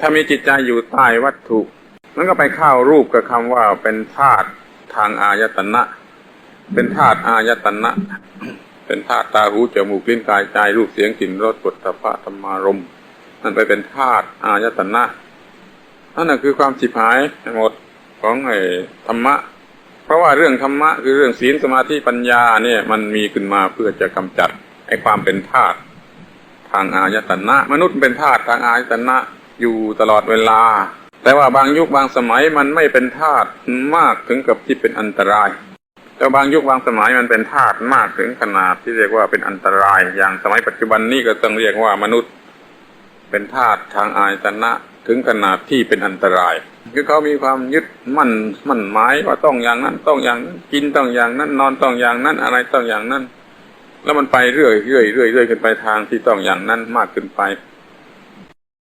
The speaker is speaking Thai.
ถ้ามีจิตใจอยู่ใต้วัตถุ มันก็ไปเข้ารูปกับคำว่าเป็นธาตุทางอายตนะ เป็นธาตุอายตนะ เป็นธาตุตาหูจมูกลิ้นกายใจรูปเสียงกลิ่นรสปุถะพะธรรมารมณ์นั่นไปเป็นธาตุอายตนะนั่นคือความสิบหายหมดของไอ้ธรรมะ เพราะว่าเรื่องธรรมะคือเรื่องศีลสมาธิปัญญาเนี่ยมันมีขึ้นมาเพื่อจะกำจัดไอ้ความเป็นธาตุทางอายตนะ มนุษย์เป็นธาตุทางอายตนะ อยู่ตลอดเวลา แต่ว่าบางยุคบางสมัยมันไม่เป็นธาตุมากถึงกับที่เป็นอันตราย แต่บางยุคบางสมัยมันเป็นธาตุมากถึงขนาดที่เรียกว่าเป็นอันตราย อย่างสมัยปัจจุบันนี้ก็ต้องเรียกว่ามนุษย์ เป็นธาตุทางอายตนะถึงขนาดที่เป็นอันตรายคือเขามีความยึดมั่นมั่นหมายว่าต้องอย่างนั้นต้องอย่างนั้นกินต้องอย่างนั้น นอนต้องอย่างนั้นอะไรต้องอย่างนั้น แล้วมันไปเรื่อยเรื่อยเรื่อยเรื่อยขึ้นไปทางที่ต้องอย่างนั้นมากขึ้นไป